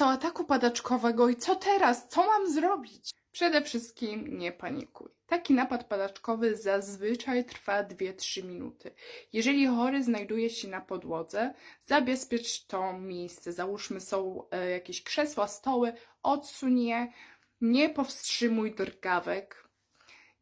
dostał ataku padaczkowego i co teraz? Co mam zrobić? Przede wszystkim nie panikuj. Taki napad padaczkowy zazwyczaj trwa 2-3 minuty. Jeżeli chory znajduje się na podłodze, zabezpiecz to miejsce. Załóżmy są e, jakieś krzesła, stoły, odsuń je, nie powstrzymuj drgawek,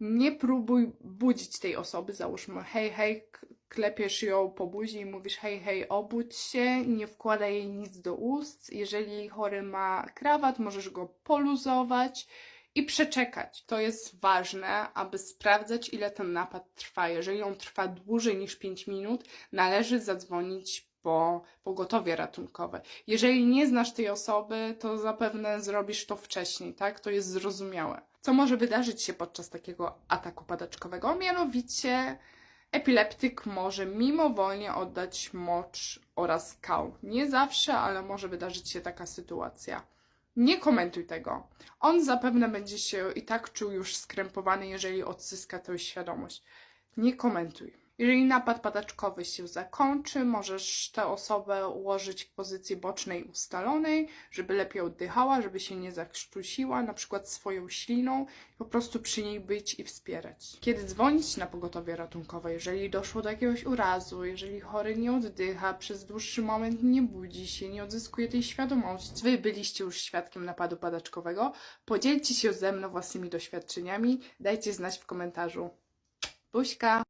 nie próbuj budzić tej osoby. Załóżmy, hej, hej, klepiesz ją po buzi i mówisz, hej, hej, obudź się, nie wkładaj jej nic do ust. Jeżeli chory ma krawat, możesz go poluzować i przeczekać. To jest ważne, aby sprawdzać, ile ten napad trwa. Jeżeli on trwa dłużej niż 5 minut, należy zadzwonić po pogotowie ratunkowe. Jeżeli nie znasz tej osoby, to zapewne zrobisz to wcześniej, tak? To jest zrozumiałe. Co może wydarzyć się podczas takiego ataku padaczkowego? Mianowicie epileptyk może mimowolnie oddać mocz oraz kał. Nie zawsze, ale może wydarzyć się taka sytuacja. Nie komentuj tego. On zapewne będzie się i tak czuł już skrępowany, jeżeli odzyska tę świadomość. Nie komentuj. Jeżeli napad padaczkowy się zakończy, możesz tę osobę ułożyć w pozycji bocznej ustalonej, żeby lepiej oddychała, żeby się nie zakrztusiła, na przykład swoją śliną, po prostu przy niej być i wspierać. Kiedy dzwonić na pogotowie ratunkowe, jeżeli doszło do jakiegoś urazu, jeżeli chory nie oddycha, przez dłuższy moment nie budzi się, nie odzyskuje tej świadomości, wy byliście już świadkiem napadu padaczkowego, podzielcie się ze mną własnymi doświadczeniami, dajcie znać w komentarzu. Buźka!